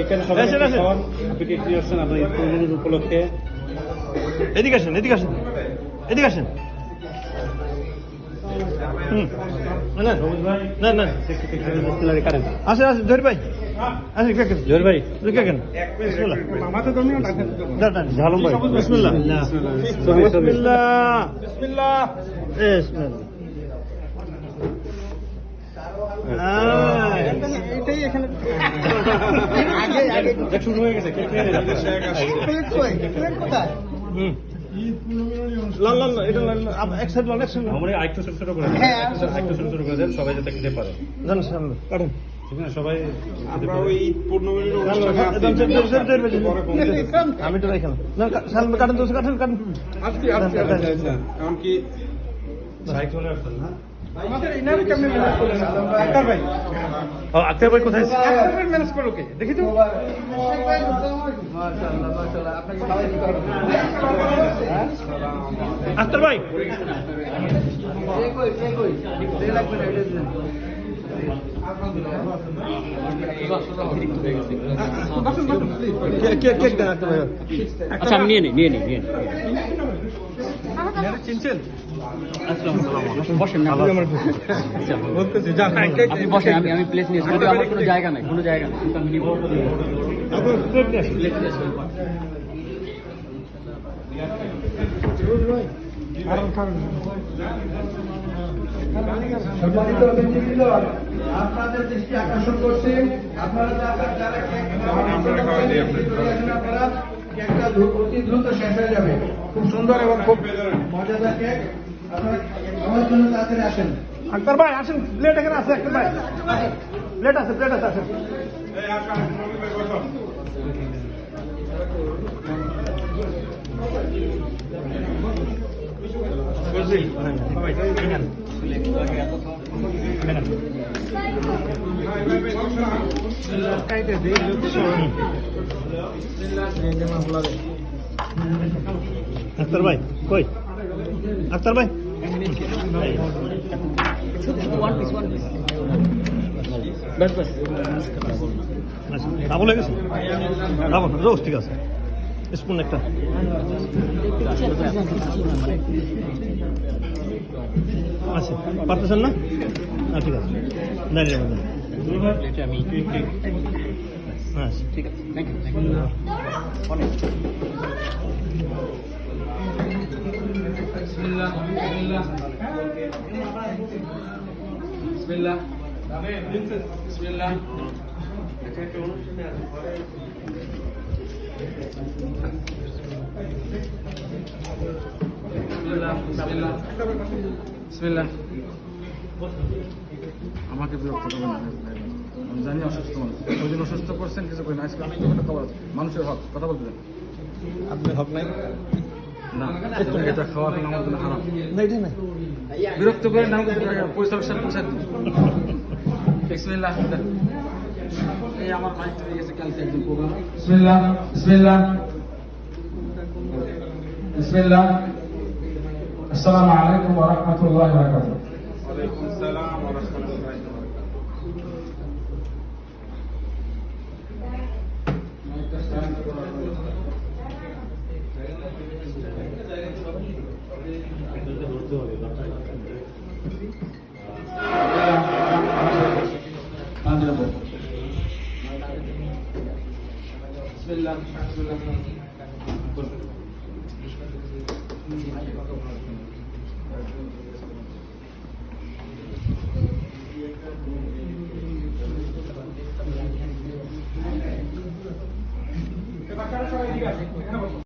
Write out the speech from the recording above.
এখানে সবাই। খাওয়ান। আপনি কি কি আসছেন আপনার ঈদ উপলক্ষে। এদিকে আসেন এদিকে আসেন। এদিকে আসেন। আসেন আসেন জহির ভাই। আসেন কে কেন জহির ভাই। কে কেন বিসমিল্লাহ। আমাদের জন্য দাঁড়ান, দাঁড়ান। ঝালম ভাই। বিসমিল্লাহ। ছবি, ছবি। বিসমিল্লাহ। বিসমিল্লাহ। বিসমিল্লাহ। এটাই এখানে দেখ শুরু হয়ে গেছে কে কে প্লেট কই? প্লেট কোথায়? হুম। লাল লাল এটা লাল। এক সাইড লাল এক সাইড আমরা আরেকটু ছোট ছোট করে হ্যাঁ, আরেকটু ছোট ছোট করে দেন সবাই যাতে খেতে পারে। জান সামনে কাটেন। সবাই আমরা ওই দিচ্ছি। আমি তো এখানে। না সামনে কাটেন তো কাটেন কাটেন। আসছি, আসছি, আসছি, আসছি। এমনকি আসছেন না? আমাদের ইনারে কেমনে ম্যানেজ করলেন ভাই। আক্তার ভাই কোথায় আছে? আক্তার ভাই ম্যানেজ করল কে? দেখি তো। আক্তার ভাই। আক্তার ভাই? আচ্ছা আমি নিয়ে নিই নিয়ে নিই নিয়ে নিই। চিনছেন? বসেন আমি আমি প্লেস নিয়েছি আমার কোনো জায়গা নাই কোনো জায়গা নেই। কিন্তু আমি নিব সম্মানিত অতিথিবৃন্দ আপনাদের দৃষ্টি আকর্ষণ করছে। আপনারা যারা- যারা আপনারা কেকটা দ্রু- অতি দ্রুত শেষ হয়ে যাবে। খুব সুন্দর এবং খুব মজাদার কেক। আপনারা আমার জন্য তাড়াতাড়ি আসেন। আক্তার ভাই আসেন। প্লেট এখানে আছে আক্তার ভাই। প্লেট আছে প্লেট আছে আসেন। আক্তার ভাই কই? আক্তার ভাই। ওয়ান পিস ওয়ান পিস বাস বাস আচ্ছা ডাবল হয়ে গেছে? ডাবল রোজ ঠিক আছে। স্পুন একটা আচ্ছা পারতেছেন না হ্যাঁ ঠিক আছে দাঁড়িয়ে যাবেন এটা আমি আচ্ছা ঠিক আছে থ্যাংক ইউ থ্যাংক ইউ অনেক বিসমিল্লাহ আমাকে বিরক্ত করবেন আমি জানি অসুস্থ মানুষ। ওই দিন অসুস্থ করছেন কিছু করেন আজকে মানুষের হক। কথা বলতে দেন আপনি হক নাই? না এটা খাওয়া আমার জন্য নাই বিরক্ত করে নাম পরিচালক সাহেব পৌঁছে দিন বিসমিল্লাহ। এই আমার মাইক হয়ে গেছে কালকে একদিন প্রোগ্রাম বিসমিল্লাহ বিসমিল্লাহ বিসমিল্লাহ আসসালামু আলাইকুম ওয়া রাহমাতুল্লাহি বিসমিল্লাহ